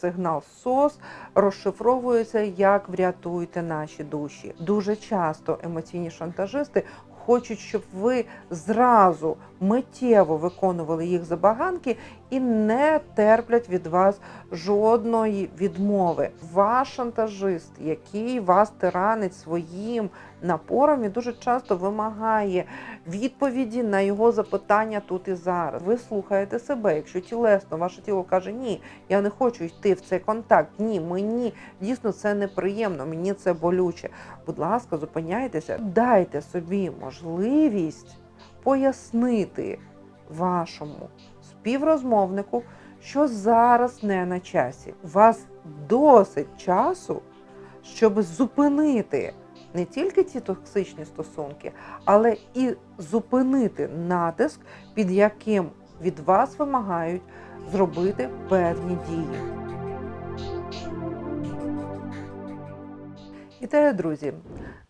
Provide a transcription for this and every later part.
Сигнал СОС розшифровується як врятуйте наші душі. Дуже часто емоційні шантажисти хочуть, щоб ви зразу миттєво виконували їх забаганки і не терплять від вас жодної відмови. Ваш шантажист, який вас тиранить своїм напором, і дуже часто вимагає відповіді на його запитання тут і зараз. Ви слухаєте себе. Якщо тілесно ваше тіло каже ні, я не хочу йти в цей контакт. Ні, мені дійсно це неприємно, мені це болюче. Будь ласка, зупиняйтеся, дайте собі можливість пояснити вашому співрозмовнику, що зараз не на часі. У вас досить часу, щоб зупинити не тільки ці токсичні стосунки, але і зупинити натиск, під яким від вас вимагають зробити певні дії. Вітаю, друзі!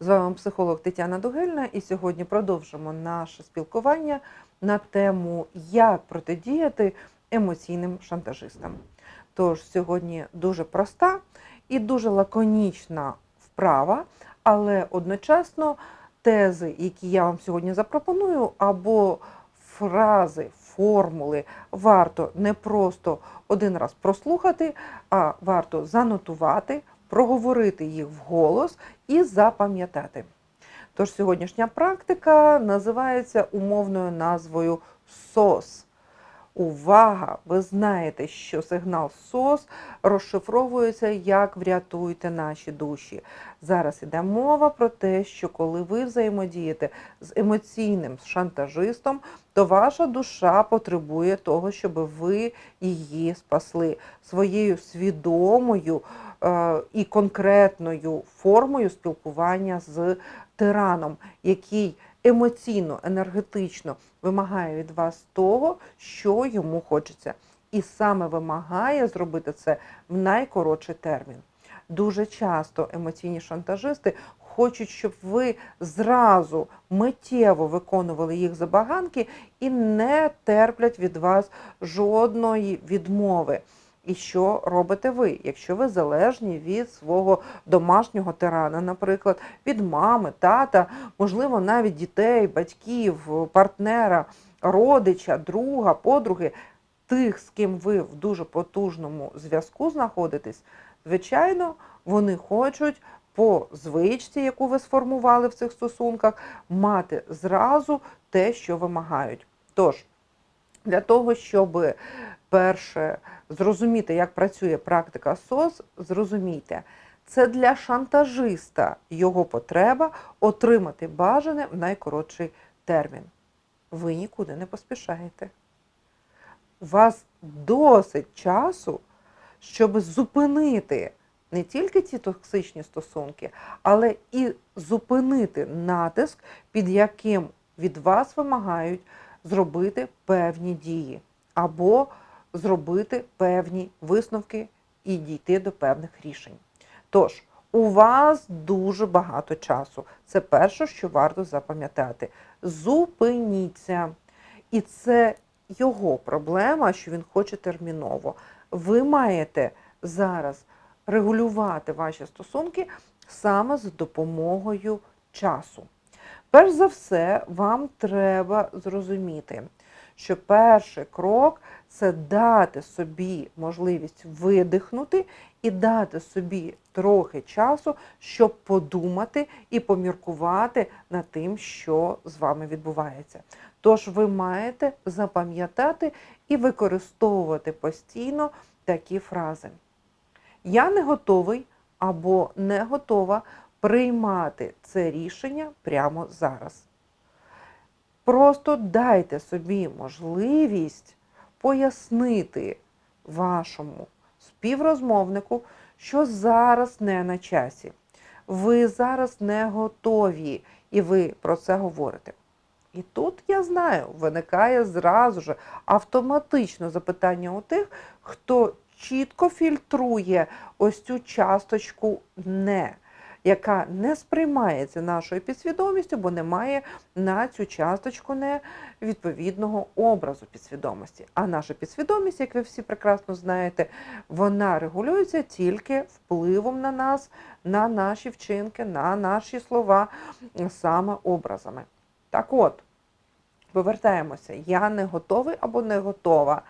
З вами психолог Тетяна Дугельна, і сьогодні продовжимо наше спілкування на тему, як протидіяти емоційним шантажистам. Тож сьогодні дуже проста і дуже лаконічна вправа, але одночасно тези, які я вам сьогодні запропоную, або фрази, формули варто не просто один раз прослухати, а варто занотувати, проговорити їх вголос і запам'ятати. Тож сьогоднішня практика називається умовною назвою СОС. Увага! Ви знаєте, що сигнал СОС розшифровується як врятуйте наші душі. Зараз іде мова про те, що коли ви взаємодієте з емоційним шантажистом, то ваша душа потребує того, щоб ви її спасли своєю свідомою і конкретною формою спілкування з тираном, який емоційно, енергетично вимагає від вас того, що йому хочеться, і саме вимагає зробити це в найкоротший термін. Дуже часто емоційні шантажисти хочуть, щоб ви зразу миттєво виконували їх забаганки і не терплять від вас жодної відмови. І що робите ви, якщо ви залежні від свого домашнього тирана, наприклад, від мами, тата, можливо, навіть дітей, батьків, партнера, родича, друга, подруги, тих, з ким ви в дуже потужному зв'язку знаходитесь, звичайно, вони хочуть по звичці, яку ви сформували в цих стосунках, мати зразу те, що вимагають. Тож, для того, щоб перше зрозуміти, як працює практика СОС, зрозумійте, це для шантажиста його потреба отримати бажане в найкоротший термін. Ви нікуди не поспішаєте. У вас досить часу, щоб зупинити не тільки ці токсичні стосунки, але і зупинити натиск, під яким від вас вимагають зробити певні дії або зробити певні висновки і дійти до певних рішень. Тож, у вас дуже багато часу. Це перше, що варто запам'ятати. Зупиніться. І це його проблема, що він хоче терміново. Ви маєте зараз регулювати ваші стосунки саме за допомогою часу. Перш за все, вам треба зрозуміти, що перший крок це дати собі можливість видихнути і дати собі трохи часу, щоб подумати і поміркувати над тим, що з вами відбувається. Тож ви маєте запам'ятати і використовувати постійно такі фрази. Я не готовий або не готова приймати це рішення прямо зараз. Просто дайте собі можливість пояснити вашому співрозмовнику, що зараз не на часі. Ви зараз не готові, і ви про це говорите. І тут я знаю, виникає зразу ж автоматично запитання у тих, хто чітко фільтрує ось цю часточку не. Яка не сприймається нашою підсвідомістю, бо немає на цю часточку невідповідного образу підсвідомості. А наша підсвідомість, як ви всі прекрасно знаєте, вона регулюється тільки впливом на нас, на наші вчинки, на наші слова, саме образами. Так от, повертаємося. Я не готовий або не готова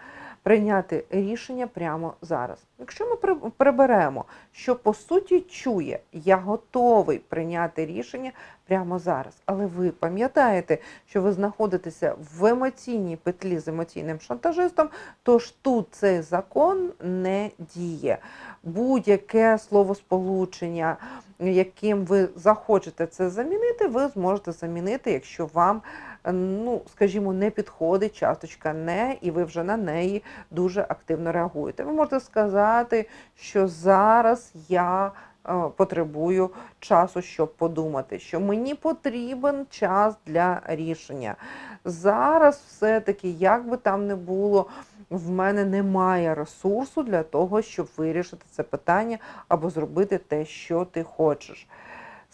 прийняти рішення прямо зараз. Якщо ми приберемо, що по суті чує, я готовий прийняти рішення прямо зараз. Але ви пам'ятаєте, що ви знаходитеся в емоційній петлі з емоційним шантажистом, тож тут цей закон не діє. Будь-яке словосполучення, яким ви захочете це замінити, ви зможете замінити, якщо вам, ну скажімо, не підходить часточка не, і ви вже на неї дуже активно реагуєте. Ви можете сказати, що зараз я е, потребую часу, щоб подумати, що мені потрібен час для рішення. Зараз все-таки, як би там не було, в мене немає ресурсу для того, щоб вирішити це питання або зробити те, що ти хочеш.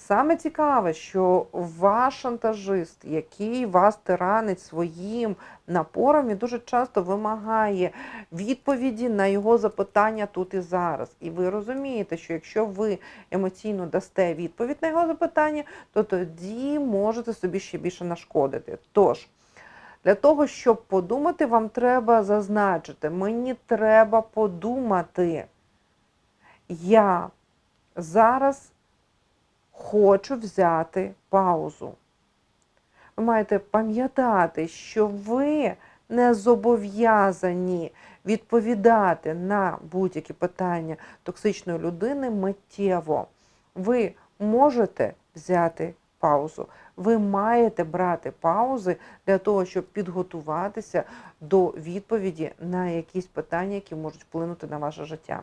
Саме цікаве, що ваш шантажист, який вас тиранить своїм напором, він дуже часто вимагає відповіді на його запитання тут і зараз. І ви розумієте, що якщо ви емоційно дасте відповідь на його запитання, то тоді можете собі ще більше нашкодити. Тож, для того, щоб подумати, вам треба зазначити, мені треба подумати. Я зараз хочу взяти паузу. Ви маєте пам'ятати, що ви не зобов'язані відповідати на будь-які питання токсичної людини миттєво. Ви можете взяти паузу. Ви маєте брати паузи для того, щоб підготуватися до відповіді на якісь питання, які можуть вплинути на ваше життя.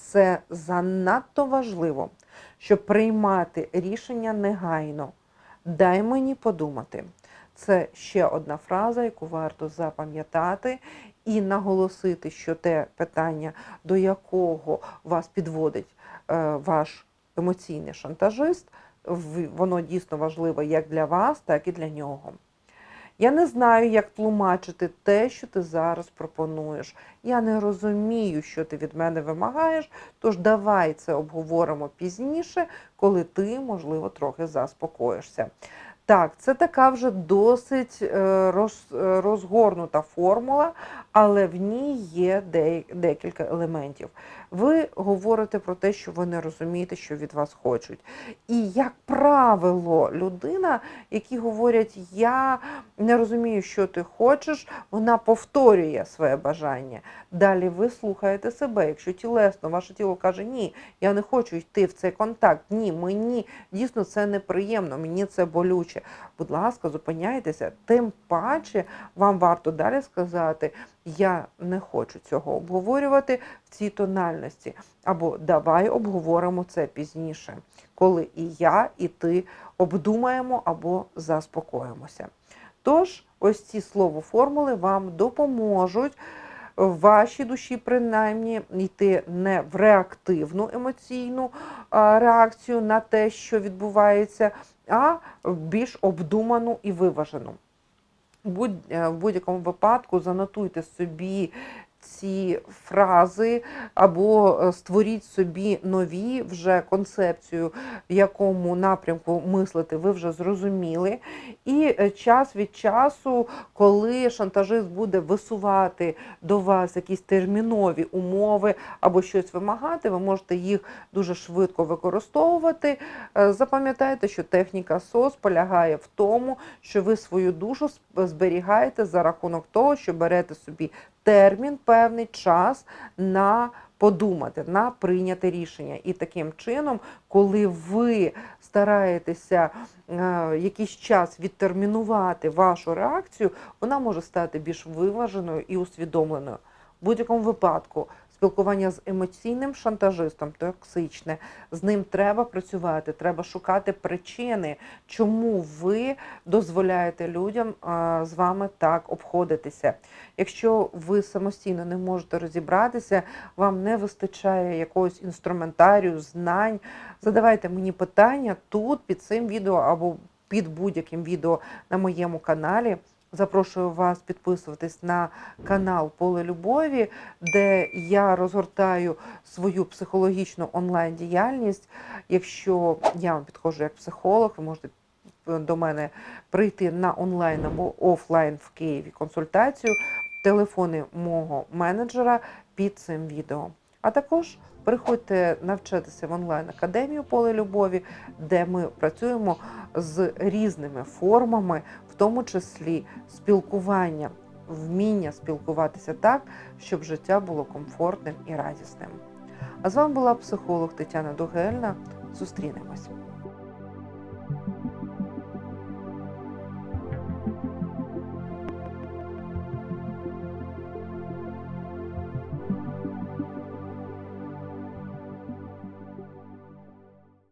Це занадто важливо, щоб приймати рішення негайно. Дай мені подумати. Це ще одна фраза, яку варто запам'ятати і наголосити, що те питання, до якого вас підводить е, ваш емоційний шантажист, воно дійсно важливе як для вас, так і для нього. Я не знаю, як тлумачити те, що ти зараз пропонуєш. Я не розумію, що ти від мене вимагаєш, тож давай це обговоримо пізніше, коли ти, можливо, трохи заспокоїшся. Так, це така вже досить е, е, розгорнута формула, але в ній є де- декілька елементів. Ви говорите про те, що ви не розумієте, що від вас хочуть. І, як правило, людина, які говорять, я не розумію, що ти хочеш, вона повторює своє бажання. Далі ви слухаєте себе. Якщо тілесно, ваше тіло каже, ні, я не хочу йти в цей контакт, ні, мені дійсно це неприємно, мені це болюче. Будь ласка, зупиняйтеся, тим паче вам варто далі сказати, я не хочу цього обговорювати в цій тональності. Або давай обговоримо це пізніше, коли і я, і ти обдумаємо або заспокоїмося. Тож, ось ці словоформули вам допоможуть в вашій душі, принаймні, йти не в реактивну емоційну реакцію на те, що відбувається, а в більш обдуману і виважену. Будь, е, в будь-якому випадку занотуйте собі ці фрази або е, створіть собі нові вже концепцію, в якому напрямку мислити, ви вже зрозуміли. І е, час від часу, коли шантажист буде висувати до вас якісь термінові умови або щось вимагати, ви можете їх дуже швидко використовувати. Е, Запам'ятайте, що техніка СОС полягає в тому, що ви свою душу зберігаєте за рахунок того, що берете собі термін, певний час на подумати, на прийняти рішення. І таким чином, коли ви стараєтеся е, якийсь час відтермінувати вашу реакцію, вона може стати більш виваженою і усвідомленою. В будь-якому випадку Спілкування з емоційним шантажистом токсичне. З ним треба працювати, треба шукати причини, чому ви дозволяєте людям з вами так обходитися. Якщо ви самостійно не можете розібратися, вам не вистачає якогось інструментарію, знань, задавайте мені питання тут під цим відео або під будь-яким відео на моєму каналі. Запрошую вас підписуватись на канал Поле Любові, де я розгортаю свою психологічну онлайн-діяльність. Якщо я вам підходжу як психолог, ви можете до мене прийти на онлайн або офлайн в Києві консультацію. Телефони мого менеджера під цим відео. А також приходьте навчатися в онлайн-академію Поле Любові, де ми працюємо з різними формами, тому числі спілкування, вміння спілкуватися так, щоб життя було комфортним і радісним. А з вами була психолог Тетяна Дугельна. Зустрінемось.